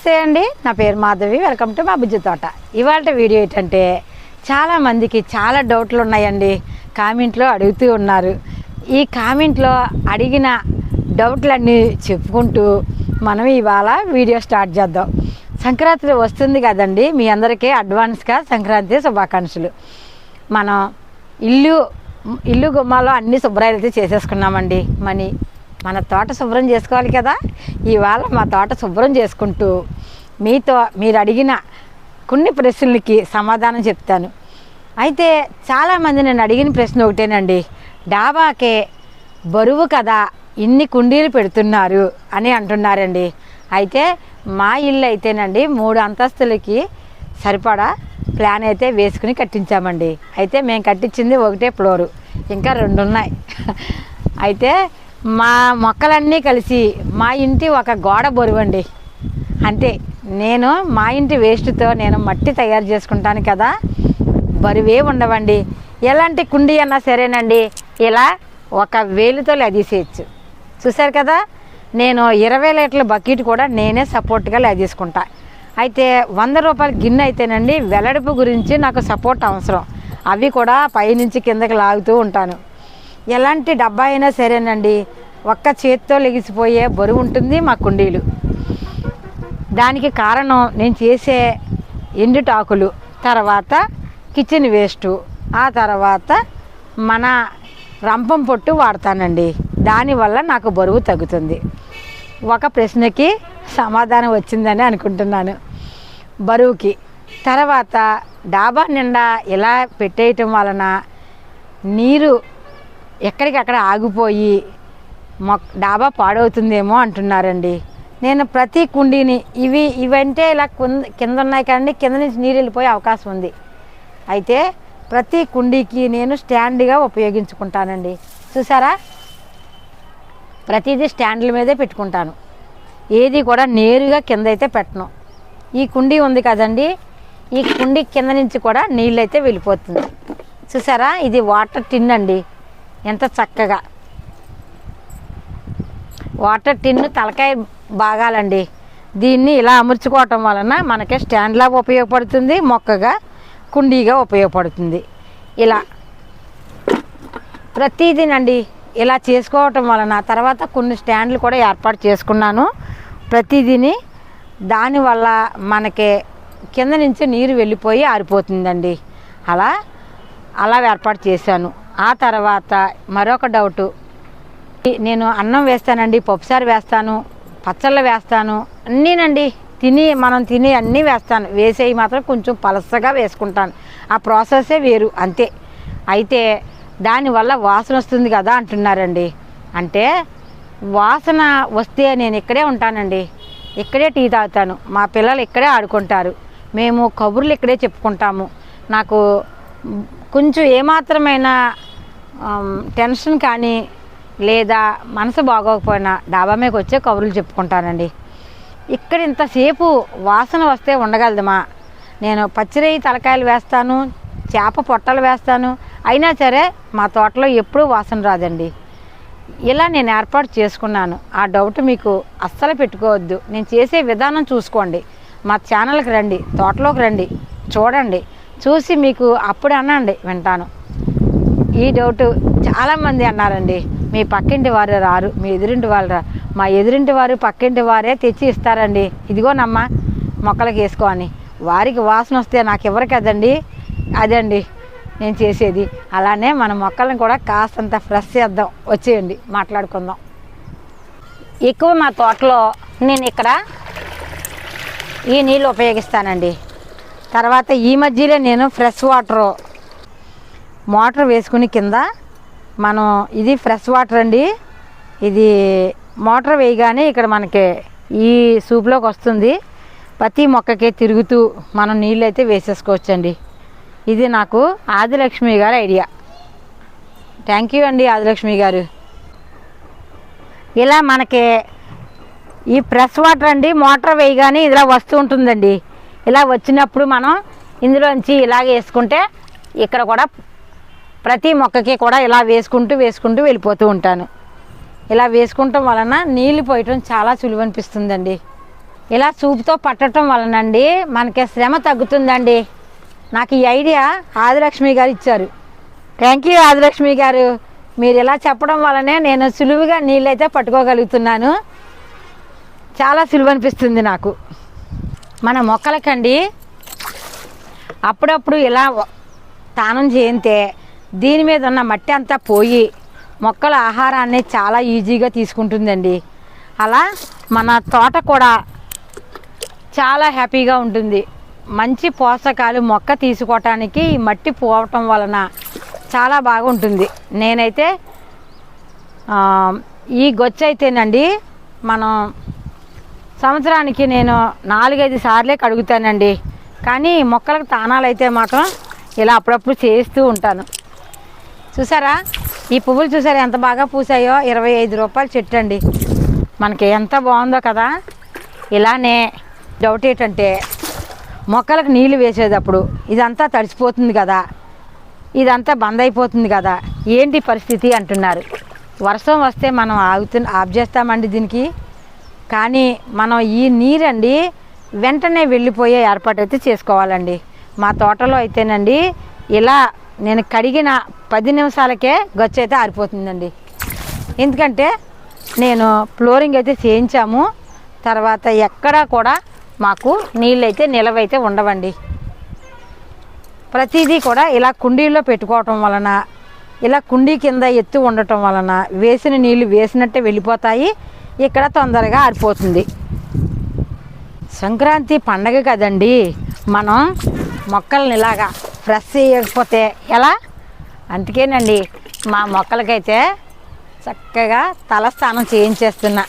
నమస్తే అండి. నా పేరు మాధవి. వెల్కమ్ టు మా బుజ్జి తోట. ఇవాళ వీడియో ఏంటంటే చాలా మందికి చాలా డౌట్లు ఉన్నాయండి. కామెంట్లో అడుగుతూ ఉన్నారు. ఈ కామెంట్లో అడిగిన డౌట్లన్నీ చెప్పుకుంటూ మనం ఇవాళ వీడియో స్టార్ట్ చేద్దాం. సంక్రాంతి వస్తుంది కదండి. మీ అందరికీ అడ్వాన్స్గా సంక్రాంతి శుభాకాంక్షలు. మనం ఇల్లు ఇల్లు గుమ్మాలో అన్ని శుభ్రాలు అయితే చేసేసుకున్నామండి. మనీ మన తోట శుభ్రం చేసుకోవాలి కదా. ఇవాళ మా తోట శుభ్రం చేసుకుంటూ మీతో మీరు అడిగిన కొన్ని ప్రశ్నలకి సమాధానం చెప్తాను. అయితే చాలామంది నేను అడిగిన ప్రశ్న ఒకటేనండి. డాబాకే బరువు కదా ఇన్ని కుండీలు పెడుతున్నారు అని అంటున్నారండి. అయితే మా ఇల్లు అయితేనండి మూడు అంతస్తులకి సరిపడా ప్లాన్ అయితే వేసుకుని కట్టించామండి. అయితే మేము కట్టించింది ఒకటే ఫ్లోరు ఇంకా రెండు ఉన్నాయి అయితే మా మొక్కలన్నీ కలిసి మా ఇంటి ఒక గోడ బరువండి. అంతే. నేను మా ఇంటి వేస్ట్తో నేను మట్టి తయారు చేసుకుంటాను కదా. బరువే ఉండవండి. ఎలాంటి కుండీ అన్నా సరేనండి. ఇలా ఒక వేలుతో లదీసేయచ్చు చూశారు కదా? నేను ఇరవై లీటర్ల బకెట్ కూడా నేనే సపోర్ట్గా లదీసుకుంటా అయితే వంద రూపాయల గిన్నె అయితేనండి వెల్లడిపు గురించి నాకు సపోర్ట్ అవసరం. అవి కూడా పైనుంచి కిందకి లాగుతూ ఉంటాను. ఎలాంటి డబ్బా అయినా సరేనండి. ఒక్క చేతితో లెగిసిపోయే బరువు ఉంటుంది మా కుండీలు. దానికి కారణం నేను చేసే ఎండుటాకులు తర్వాత కిచెన్ వేస్టు ఆ తర్వాత మన రంపం పొట్టు వాడతానండి. దానివల్ల నాకు బరువు తగ్గుతుంది. ఒక ప్రశ్నకి సమాధానం వచ్చిందని అనుకుంటున్నాను. బరువుకి. తర్వాత డాబా నిండా ఇలా పెట్టేయటం వలన నీరు ఎక్కడికక్కడ ఆగిపోయి మొక్ డాబా పాడవుతుందేమో అంటున్నారండి. నేను ప్రతి కుండీని ఇవి ఇవంటే ఇలా కింద కింద ఉన్నాయి కానీ కింద నుంచి నీరు వెళ్ళిపోయే అవకాశం ఉంది. అయితే ప్రతి కుండీకి నేను స్టాండ్గా ఉపయోగించుకుంటానండి. చూసారా? ప్రతిదీ స్టాండ్ల మీదే పెట్టుకుంటాను. ఏది కూడా నేరుగా కింద అయితే పెట్టను. ఈ కుండీ ఉంది కదండి ఈ కుండీ కింద నుంచి కూడా నీళ్ళు అయితే వెళ్ళిపోతుంది. చూసారా? ఇది వాటర్ టిన్ అండి. ఎంత చక్కగా. వాటర్ టిన్ తలకాయ బాగాలండి. దీన్ని ఇలా అమర్చుకోవటం వలన మనకి స్టాండ్లాగా ఉపయోగపడుతుంది మొక్కగా కుండీగా ఉపయోగపడుతుంది. ఇలా ప్రతిదీనండి ఇలా చేసుకోవటం వలన తర్వాత కొన్ని స్టాండ్లు కూడా ఏర్పాటు చేసుకున్నాను. ప్రతిదీని దానివల్ల మనకి కింద నుంచి నీరు వెళ్ళిపోయి ఆరిపోతుందండి. అలా అలా ఏర్పాటు చేశాను. ఆ తర్వాత మరొక డౌటు నేను అన్నం వేస్తానండి పప్పుసారు వేస్తాను. పచ్చళ్ళు వేస్తాను. అన్నీనండి తిని మనం తిని అన్నీ వేస్తాను. వేసేవి మాత్రం కొంచెం పలసగా వేసుకుంటాను. ఆ ప్రాసెసే వేరు అంతే. అయితే దానివల్ల వాసన వస్తుంది కదా అంటున్నారండి. అంటే వాసన వస్తే నేను ఇక్కడే ఉంటానండి. ఇక్కడే టీ తాగుతాను. మా పిల్లలు ఇక్కడే ఆడుకుంటారు. మేము కబుర్లు ఇక్కడే చెప్పుకుంటాము. నాకు కొంచెం ఏమాత్రమైన టెన్షన్ కానీ లేదా మనసు బాగోకపోయినా డాబా మీకు వచ్చే కబుర్లు చెప్పుకుంటానండి. ఇక్కడ ఇంతసేపు వాసన వస్తే ఉండగలదమా నేను పచ్చిరయ్యి తలకాయలు వేస్తాను చేప పొట్టలు వేస్తాను. అయినా సరే మా తోటలో ఎప్పుడూ వాసన రాదండి. ఇలా నేను ఏర్పాటు చేసుకున్నాను. ఆ డౌట్ మీకు అస్సలు పెట్టుకోవద్దు. నేను చేసే విధానం చూసుకోండి. మా ఛానల్కి రండి తోటలోకి రండి చూడండి. చూసి మీకు అప్పుడు అనండి వింటాను. ఈ డౌట్ చాలామంది అన్నారండి. మీ పక్కింటి వారు రారు మీ ఎదురింటి వాళ్ళు రారు మా ఎదురింటి వారు పక్కింటి వారే తెచ్చి ఇస్తారండి. ఇదిగోనమ్మా మొక్కలకి వేసుకో అని. వారికి వాసన వస్తే నాకు ఎవరు కదండి అదండి నేను చేసేది. అలానే మన మొక్కలను కూడా కాస్తంత ఫ్రెష్ చేద్దాం. వచ్చేయండి మాట్లాడుకుందాం. ఎక్కువ మా తోటలో నేను ఇక్కడ ఈ నీళ్ళు ఉపయోగిస్తానండి. తర్వాత ఈ మధ్యలో నేను ఫ్రెష్ వాటరు మోటార్ వేసుకుని కింద మనం ఇది ఫ్రెష్ వాటర్ అండి. ఇది మోటార్ వేయగానే ఇక్కడ మనకి ఈ సూప్లోకి వస్తుంది. ప్రతి మొక్కకి తిరుగుతూ మనం నీళ్ళు అయితే వేసేసుకోవచ్చండి. ఇది నాకు ఆదిలక్ష్మి గారి ఐడియా. థ్యాంక్ యూ అండి ఆదిలక్ష్మి గారు. ఇలా మనకి ఈ ప్రెస్ వాటర్ అండి మోటార్ వేయగానే ఇలా వస్తూ ఉంటుందండి. ఇలా వచ్చినప్పుడు మనం ఇందులోంచి ఇలాగ వేసుకుంటే ఇక్కడ కూడా ప్రతి మొక్కకి కూడా ఇలా వేసుకుంటూ వేసుకుంటూ వెళ్ళిపోతూ ఉంటాను. ఇలా వేసుకుంటాం వలన నీళ్ళు పోయటం చాలా సులువు అనిపిస్తుందండి. ఇలా చూపుతో పట్టడం వలనండి మనకి శ్రమ తగ్గుతుందండి. నాకు ఈ ఐడియా ఆదిలక్ష్మి గారు ఇచ్చారు. థ్యాంక్ యూ ఆదిలక్ష్మి గారు. మీరు ఇలా చెప్పడం వలనే నేను సులువుగా నీళ్ళైతే పట్టుకోగలుగుతున్నాను. చాలా సులువు అనిపిస్తుంది నాకు. మన మొక్కలకండి అప్పుడప్పుడు ఇలా స్నానం చేయితే దీని మీద ఉన్న మట్టి అంతా పోయి మొక్కల ఆహారాన్ని చాలా ఈజీగా తీసుకుంటుందండి. అలా మన తోట కూడా చాలా హ్యాపీగా ఉంటుంది. మంచి పోషకాలు మొక్క తీసుకోవటానికి ఈ మట్టి పోవటం వలన చాలా బాగుంటుంది. నేనైతే ఈ గొచ్చ అయితేనండి మనం సంవత్సరానికి నేను నాలుగైదు సార్లే కడుగుతానండి. కానీ మొక్కలకు తానాలు అయితే మాత్రం ఇలా అప్పుడప్పుడు చేస్తూ ఉంటాను. చూసారా? ఈ పువ్వులు చూసారా? ఎంత బాగా పూసాయో? ఇరవై ఐదు రూపాయలు చెట్టు అండి. మనకి ఎంత బాగుందో కదా? ఇలానే డౌట్ ఏంటంటే మొక్కలకు నీళ్ళు వేసేటప్పుడు ఇదంతా తడిసిపోతుంది కదా? ఇదంతా బంద్ అయిపోతుంది కదా? ఏంటి పరిస్థితి అంటున్నారు. వర్షం వస్తే మనం ఆగుతు ఆఫ్ చేస్తామండి దీనికి. కానీ మనం ఈ నీరండి వెంటనే వెళ్ళిపోయే ఏర్పాటు అయితే చేసుకోవాలండి. మా తోటలో అయితేనండి ఇలా నేను కడిగిన పది నిమిషాలకే గచ్చు అయితే ఆరిపోతుందండి. ఎందుకంటే నేను ఫ్లోరింగ్ అయితే చేయించాము. తర్వాత ఎక్కడా కూడా మాకు నీళ్ళు అయితే నిలవైతే ఉండవండి. ప్రతిదీ కూడా ఇలా కుండీల్లో పెట్టుకోవటం వలన ఇలా కుండీ కింద ఎత్తు ఉండటం వలన వేసిన నీళ్ళు వేసినట్టే వెళ్ళిపోతాయి. ఇక్కడ తొందరగా ఆరిపోతుంది. సంక్రాంతి పండగ కదండి మనం మొక్కల్ని ఇలాగా ఫ్రెష్ చేయకపోతే ఎలా? అందుకేనండి మా మొక్కలకైతే చక్కగా తలస్నానం చేయించేస్తున్నా.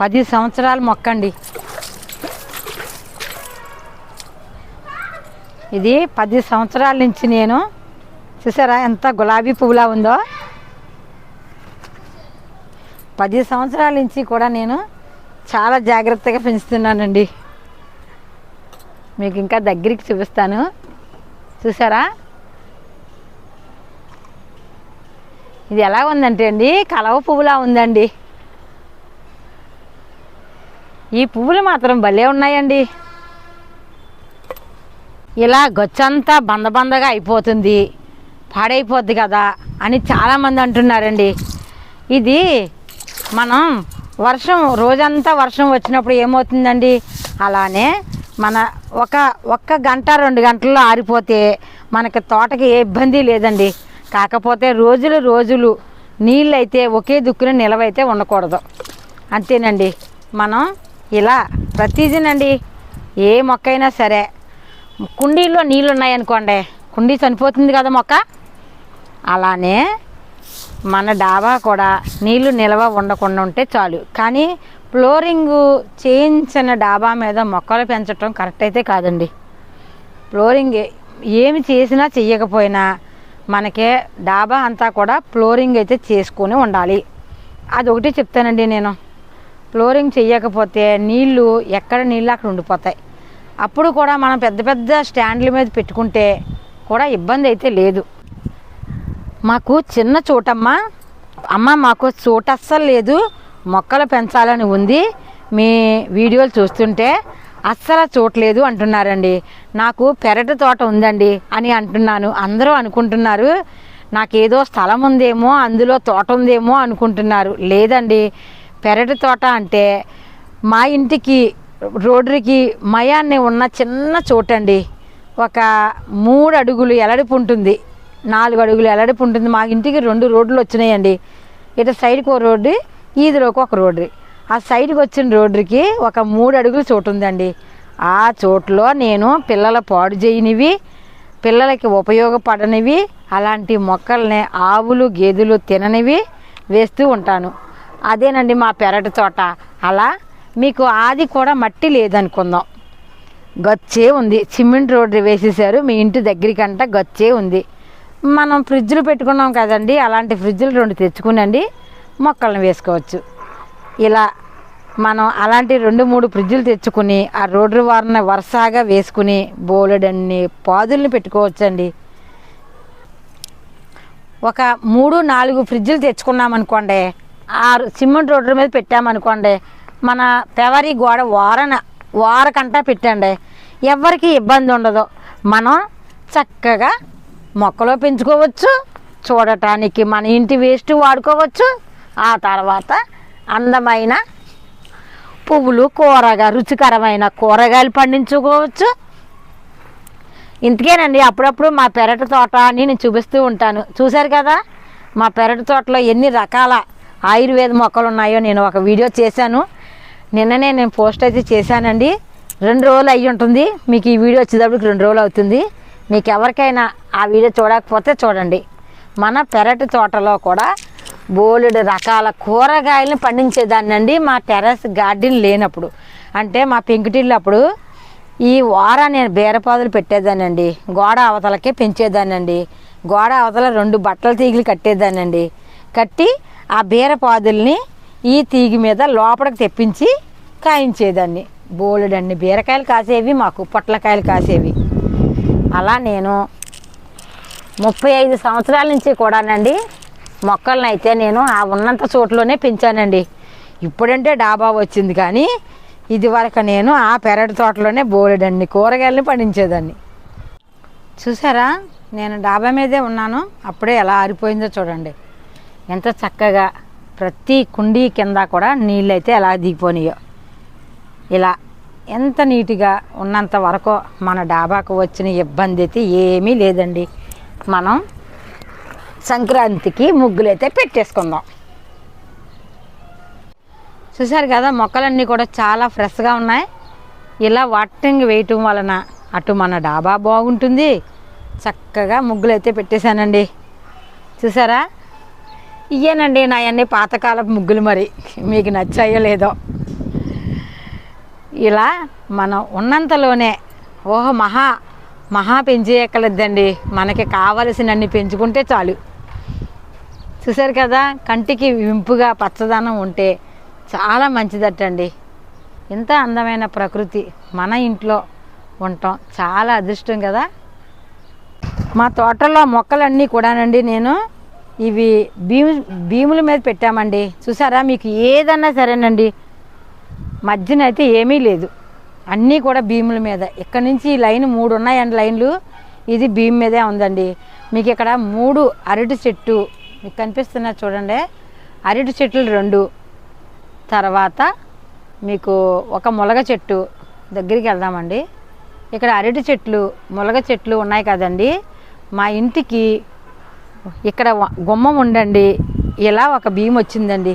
పది సంవత్సరాల మొక్క అండి ఇది పది సంవత్సరాల నుంచి నేను చూసారా ఎంత గులాబీ పువ్వులా ఉందో? పది సంవత్సరాల నుంచి కూడా నేను చాలా జాగ్రత్తగా పెంచుతున్నానండి. మీకు ఇంకా దగ్గరికి చూపిస్తాను. చూసారా? ఇది ఎలా ఉందంటే అండి కలవ పువ్వులా ఉందండి. ఈ పువ్వులు మాత్రం భలే ఉన్నాయండి. ఇలా గొచ్చంతా బందబందగా అయిపోతుంది. పాడైపోద్ది కదా అని చాలామంది అంటున్నారండి. ఇది మనం వర్షం రోజంతా వర్షం వచ్చినప్పుడు ఏమవుతుందండి? అలానే మన ఒక ఒక్క గంట రెండు గంటల్లో ఆరిపోతే మనకి తోటకి ఏ ఇబ్బంది లేదండి. కాకపోతే రోజులు రోజులు నీళ్ళు అయితే ఒకే దుక్కున నిలవైతే ఉండకూడదు. అంతేనండి. మనం ఇలా ప్రతీదినండి ఏ మొక్క అయినా సరే కుండీల్లో నీళ్ళు ఉన్నాయనుకోండి కుండీ చనిపోతుంది కదా మొక్క? అలానే మన డాబా కూడా నీళ్ళు నిల్వ ఉండకుండా ఉంటే చాలు. కానీ ఫ్లోరింగ్ చేయించిన డాబా మీద మొక్కలు పెంచడం కరెక్ట్ అయితే కాదండి. ఫ్లోరింగ్ ఏమి చేసినా చెయ్యకపోయినా మనకే డాబా అంతా కూడా ఫ్లోరింగ్ అయితే చేసుకొని ఉండాలి. అది ఒకటి చెప్తానండి నేను. ఫ్లోరింగ్ చెయ్యకపోతే నీళ్ళు ఎక్కడ నీళ్ళు అక్కడ ఉండిపోతాయి. అప్పుడు కూడా మనం పెద్ద పెద్ద స్టాండ్ల మీద పెట్టుకుంటే కూడా ఇబ్బంది అయితే లేదు. మాకు చిన్న చోటమ్మా. అమ్మ మాకు చోట అస్సలు లేదు. మొక్కలు పెంచాలని ఉంది. మీ వీడియోలు చూస్తుంటే అస్సలు చూడలేదు అంటున్నారండి. నాకు పెరటి తోట ఉందండి అని అంటున్నాను. అందరూ అనుకుంటున్నారు. నాకేదో స్థలం ఉందేమో అందులో తోట ఉందేమో అనుకుంటున్నారు. లేదండి. పెరటి తోట అంటే మా ఇంటికి రోడ్డుకి మయాన్ని ఉన్న చిన్న చోటండి. ఒక మూడు అడుగులు ఎలడిపు ఉంటుంది. నాలుగు అడుగులు ఎలడిపు ఉంటుంది. మా ఇంటికి రెండు రోడ్లు వచ్చినాయండి. ఇటు సైడ్కి ఒక రోడ్డు ఈదిలోకి ఒక రోడ్డు. ఆ సైడ్కి వచ్చిన రోడ్డుకి ఒక మూడు అడుగులు చోటు ఉందండి. ఆ చోటులో నేను పిల్లల పాడు చేయనివి పిల్లలకి ఉపయోగపడనివి అలాంటి మొక్కల్ని ఆవులు గేదెలు తిననివి వేస్తూ ఉంటాను. అదేనండి మా పెరటి తోట. అలా మీకు ఆది కూడా మట్టి లేదనుకుందాం. గచ్చే ఉంది. సిమెంట్ రోడ్డు వేసేసారు మీ ఇంటి దగ్గరికంట గచ్చే ఉంది. మనం ఫ్రిడ్జ్లు పెట్టుకున్నాం కదండి అలాంటి ఫ్రిడ్జ్లు రెండు తెచ్చుకునండి మొక్కలను వేసుకోవచ్చు. ఇలా మనం అలాంటి రెండు మూడు ఫ్రిడ్జ్లు తెచ్చుకుని ఆ రోడ్డు వారిని వరుసగా వేసుకుని బోలెడన్ని పాదుల్ని పెట్టుకోవచ్చండి. ఒక మూడు నాలుగు ఫ్రిడ్జ్లు తెచ్చుకున్నామనుకోండి ఆరు సిమెంట్ రోడ్డు మీద పెట్టామనుకోండి మన పెవరి గోడ వారన వారకంటా పెట్టండి. ఎవరికి ఇబ్బంది ఉండదు మనం చక్కగా మొక్కలో పెంచుకోవచ్చు చూడటానికి మన ఇంటి వేస్ట్ వాడుకోవచ్చు. ఆ తర్వాత అందమైన పువ్వులు కూరగా రుచికరమైన కూరగాయలు పండించుకోవచ్చు. ఇంతకేనండి అప్పుడప్పుడు మా పెరటి తోట అని నేను చూపిస్తూ ఉంటాను. చూశారు కదా మా పెరటి తోటలో ఎన్ని రకాల ఆయుర్వేద మొక్కలు ఉన్నాయో నేను ఒక వీడియో చేశాను. నిన్ననే నేను పోస్ట్ అయితే చేశానండి. రెండు రోజులు అయ్యి ఉంటుంది మీకు ఈ వీడియో వచ్చేటప్పటికి రెండు రోజులు అవుతుంది. మీకు ఎవరికైనా ఆ వీడియో చూడకపోతే చూడండి. మన పెరటి తోటలో కూడా బోలెడు రకాల కూరగాయలను పండించేదాన్ని అండి మా టెర్రస్ గార్డెన్ లేనప్పుడు. అంటే మా పెంకుటిల్లు అప్పుడు ఈ వార నేను బీరపాదులు పెట్టేదానండి గోడ అవతలకే పెంచేదానండి గోడ అవతల రెండు బట్టల తీగలు కట్టేదానండి కట్టి ఆ బీరపాదుల్ని ఈ తీగి మీద లోపలికి తెప్పించి కాయించేదాన్ని. బోలెడన్ని బీరకాయలు కాసేవి మాకు పొట్లకాయలు కాసేవి. అలా నేను ముప్పై ఐదు సంవత్సరాల నుంచి కూడానండి మొక్కలను అయితే నేను ఆ ఉన్నంత చోట్లోనే పెంచానండి. ఇప్పుడంటే డాబా వచ్చింది కానీ ఇది వరకు నేను ఆ పెరటి తోటలోనే బోలెడండి కూరగాయలని పండించేదాన్ని. చూసారా? నేను డాబా మీదే ఉన్నాను అప్పుడే ఎలా ఆరిపోయిందో చూడండి. ఎంత చక్కగా ప్రతి కుండీ కింద కూడా నీళ్ళు అయితే ఎలా దిగిపోయినాయో ఇలా ఎంత నీట్గా ఉన్నంత వరకు మన డాబాకు వచ్చిన ఇబ్బంది అయితే ఏమీ లేదండి. మనం సంక్రాంతికి ముగ్గులైతే పెట్టేసుకుందాం. చూసారు కదా మొక్కలన్నీ కూడా చాలా ఫ్రెష్గా ఉన్నాయి. ఇలా వాటరింగ్ వేయటం వలన అటు మన డాబా బాగుంటుంది. చక్కగా ముగ్గులు అయితే పెట్టేశానండి. చూసారా ఇయ్యేనండి నా అన్ని పాతకాలపు ముగ్గులు మరి. మీకు నచ్చాయో లేదో. ఇలా మనం ఉన్నంతలోనే ఓహో మహా మహా పెంచేయక్కలేదండి మనకి కావలసినన్ని పెంచుకుంటే చాలు. చూసారు కదా కంటికి వింపుగా పచ్చదనం ఉంటే చాలా మంచిదటండి. ఇంత అందమైన ప్రకృతి మన ఇంట్లో ఉండటం చాలా అదృష్టం కదా. మా తోటలో మొక్కలన్నీ కూడానండి నేను ఇవి భీము భీముల మీద పెట్టామండి. చూసారా మీకు ఏదన్నా సరేనండి. మధ్యన అయితే ఏమీ లేదు. అన్నీ కూడా భీముల మీద. ఇక్కడ నుంచి ఈ లైన్ మూడు ఉన్నాయండి లైన్లు ఇది భీమ్ మీదే ఉందండి. మీకు ఇక్కడ మూడు అరటి చెట్టు మీకు కనిపిస్తున్నా చూడండి. అరటి చెట్లు రెండు. తర్వాత మీకు ఒక ములగ చెట్టు దగ్గరికి వెళ్దామండి. ఇక్కడ అరటి చెట్లు ములగ చెట్లు ఉన్నాయి కదండి. మా ఇంటికి ఇక్కడ గుమ్మం ఉండండి. ఇలా ఒక భీమ్ వచ్చిందండి.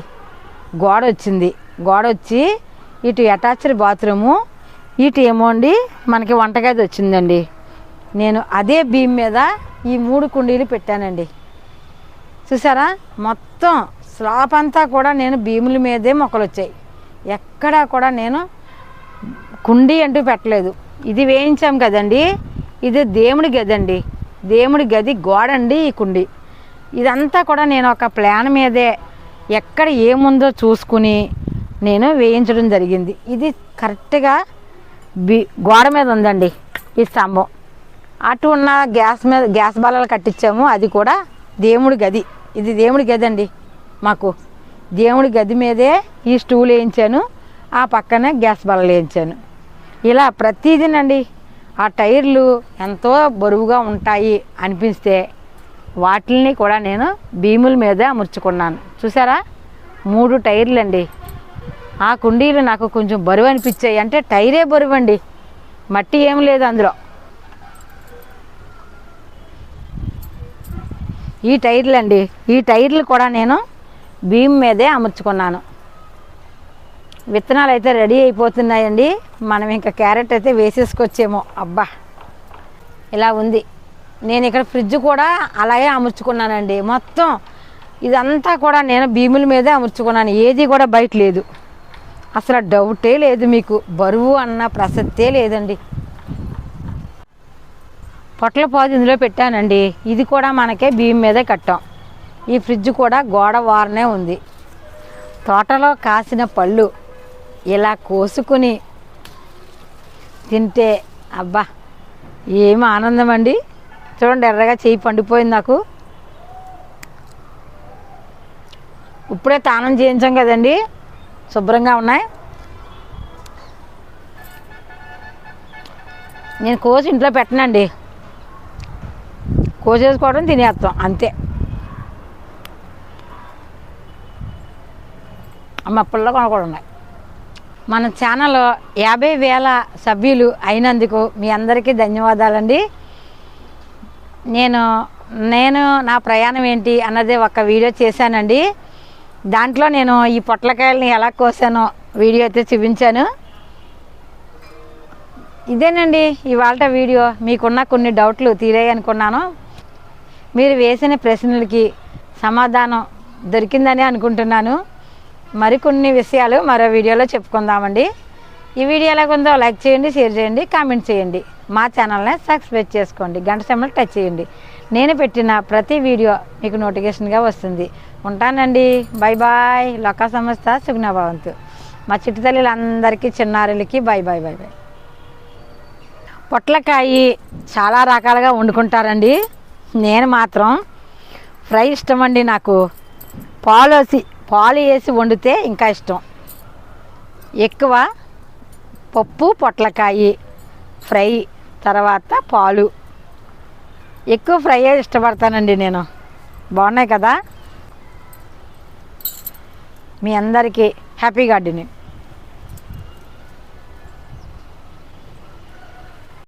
గోడ వచ్చింది. గోడ వచ్చి ఇటు అటాచ్డ్ బాత్రూము ఇటు ఏమో అండి మనకి వంటగది వచ్చిందండి. నేను అదే భీమ్ మీద ఈ మూడు కుండీలు పెట్టానండి. చూసారా? మొత్తం స్లాప్ అంతా కూడా నేను భీముల మీదే మొక్కలు వచ్చాయి. ఎక్కడా కూడా నేను కుండీ అంటూ పెట్టలేదు. ఇది వేయించాం కదండి ఇది దేవుడి గది అండి దేవుడి గది గోడ అండి ఈ కుండి. ఇదంతా కూడా నేను ఒక ప్లాన్ మీదే ఎక్కడ ఏముందో చూసుకుని నేను వేయించడం జరిగింది. ఇది కరెక్ట్గా బి గోడ మీద ఉందండి ఈ స్తంభం. అటు ఉన్న గ్యాస్ మీద గ్యాస్ బాలలు కట్టించాము. అది కూడా దేవుడి గది. ఇది దేవుడి గది అండి మాకు. దేవుడి గది మీదే ఈ స్టూల్ వేయించాను. ఆ పక్కనే గ్యాస్ బాలలు వేయించాను. ఇలా ప్రతిదీనండి ఆ టైర్లు ఎంతో బరువుగా ఉంటాయి అనిపిస్తే వాటిల్ని కూడా నేను భీముల మీదే అమర్చుకున్నాను. చూసారా? మూడు టైర్లు అండి ఆ కుండీలు నాకు కొంచెం బరువు అనిపించాయి అంటే టైరే బరువు అండి మట్టి ఏం లేదు అందులో. ఈ టైర్లు అండి ఈ టైర్లు కూడా నేను భీమ్ మీదే అమర్చుకున్నాను. విత్తనాలు అయితే రెడీ అయిపోతున్నాయండి. మనం ఇంకా క్యారెట్ అయితే వేసేసుకొచ్చేమో అబ్బా! ఇలా ఉంది. నేను ఇక్కడ ఫ్రిడ్జ్ కూడా అలాగే అమర్చుకున్నానండి. మొత్తం ఇదంతా కూడా నేను భీముల మీదే అమర్చుకున్నాను. ఏది కూడా బయట లేదు. అసలు డౌటే లేదు మీకు. బరువు అన్న ప్రసక్తే లేదండి. పొట్ల పాదు ఇందులో పెట్టానండి. ఇది కూడా మనకే బియ్యం మీదే కట్టాం. ఈ ఫ్రిడ్జ్ కూడా గోడ వారనే ఉంది. తోటలో కాసిన పళ్ళు ఇలా కోసుకుని తింటే అబ్బా ఏం ఆనందం అండి చూడండి ఎర్రగా చేయి పండిపోయింది నాకు. ఇప్పుడే తానం చేయించాం కదండి. శుభ్రంగా ఉన్నాయి. నేను కోసి ఇంట్లో పెట్టనండి. కోసేసుకోవడం తినేస్తాం అంతే. మప్పల్లో పుల్ల కూడా ఉన్నాయి. మన ఛానల్లో యాభై వేల సభ్యులు అయినందుకు మీ అందరికీ ధన్యవాదాలండి. నేను నేను నా ప్రయాణం ఏంటి అన్నది ఒక వీడియో చేశానండి. దాంట్లో నేను ఈ పొట్లకాయలని ఎలా కోసానో వీడియో అయితే చూపించాను. ఇదేనండి ఇవాళ వీడియో. మీకున్న కొన్ని డౌట్లు తీరాయి అనుకున్నాను. మీరు వేసిన ప్రశ్నలకి సమాధానం దొరికిందని అనుకుంటున్నాను. మరికొన్ని విషయాలు మరో వీడియోలో చెప్పుకుందామండి. ఈ వీడియో ఎలాగుందో లైక్ చేయండి షేర్ చేయండి కామెంట్ చేయండి. మా ఛానల్ని సబ్స్క్రైబ్ చేసుకోండి గంట సమయంలో టచ్ చేయండి. నేను పెట్టిన ప్రతి వీడియో మీకు నోటిఫికేషన్గా వస్తుంది. ఉంటానండి. Bye bye. లొకా సంస్థ సుగ్నభవంతు మా చిట్టి తల్లిలందరికీ చిన్నారులకి బాయ్ బాయ్ బాయ్ బాయ్. పొట్లకాయ చాలా రకాలుగా వండుకుంటారండి. నేను మాత్రం ఫ్రై ఇష్టం అండి నాకు. పాలు వేసి పాలు వేసి వండితే ఇంకా ఇష్టం. ఎక్కువ పప్పు పొట్లకాయ ఫ్రై తర్వాత పాలు. ఎక్కువ ఫ్రై ఇష్టపడతానండి నేను. బాగున్నాయి కదా? మీ అందరికీ హ్యాపీ గార్డెనింగ్.